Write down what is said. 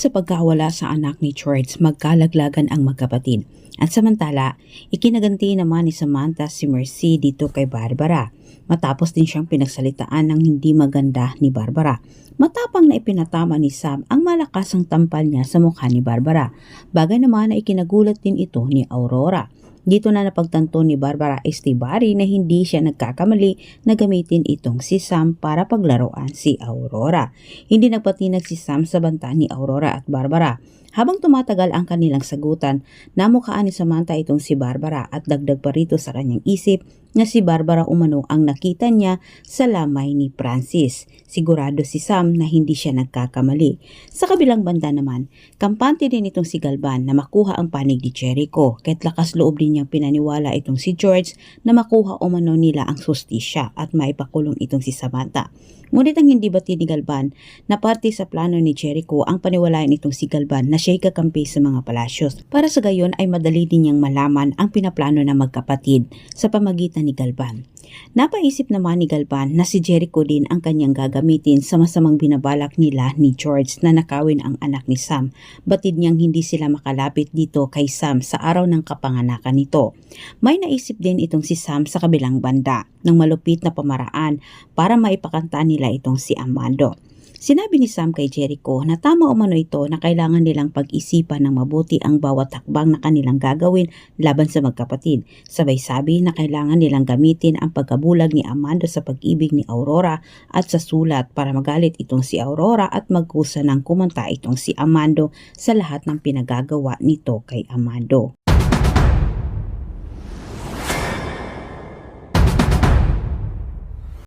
sa pagkawala sa anak ni George, magkalaglagan ang magkapatid. At samantala, ikinaganti naman ni Samantha si Mercy dito kay Barbara. Matapos din siyang pinagsalitaan ng hindi maganda ni Barbara. Matapang na ipinatama ni Sam ang malakasang tampal niya sa mukha ni Barbara. Bagay naman na ikinagulat din ito ni Aurora. Dito na napagtanto ni Barbara Estibari na hindi siya nagkakamali na gamitin itong si Sam para paglaruan si Aurora. Hindi nagpatinag si Sam sa banta ni Aurora at Barbara. Habang tumatagal ang kanilang sagutan, namukhaan ni Samantha itong si Barbara at dagdag pa rito sa kanyang isip na si Barbara umano ang nakita niya sa lamay ni Francis. Sigurado si Sam na hindi siya nagkakamali. Sa kabilang banda naman, kampante din itong si Galban na makuha ang panig ni Jericho kahit lakas loob din niyang pinaniwala itong si George na makuha umano nila ang sustisya at maipakulong itong si Samantha. Ngunit ang hindi batid ni Galban na parte sa plano ni Jericho ang paniwalaan itong si Galban na siya'y kakampi sa mga palasyos. Para sa gayon ay madali din niyang malaman ang pinaplano ng magkapatid sa pamagitan ni Galban. Napaisip naman ni Galban na si Jericho din ang kanyang gagamitin sa masamang binabalak nila ni George na nakawin ang anak ni Sam. Batid niyang hindi sila makalapit dito kay Sam sa araw ng kapanganakan nito. May naisip din itong si Sam sa kabilang banda ng malupit na pamaraan para maipakanta nila itong si Amando. Sinabi ni Sam kay Jericho na tama umano ito na kailangan nilang pag-isipan ng mabuti ang bawat hakbang na kanilang gagawin laban sa magkapatid. Sabay sabi na kailangan nilang gamitin ang pagkabulag ni Amando sa pag-ibig ni Aurora at sa sulat para magalit itong si Aurora at magkusa ng kumanta itong si Amando sa lahat ng pinagagawa nito kay Amando.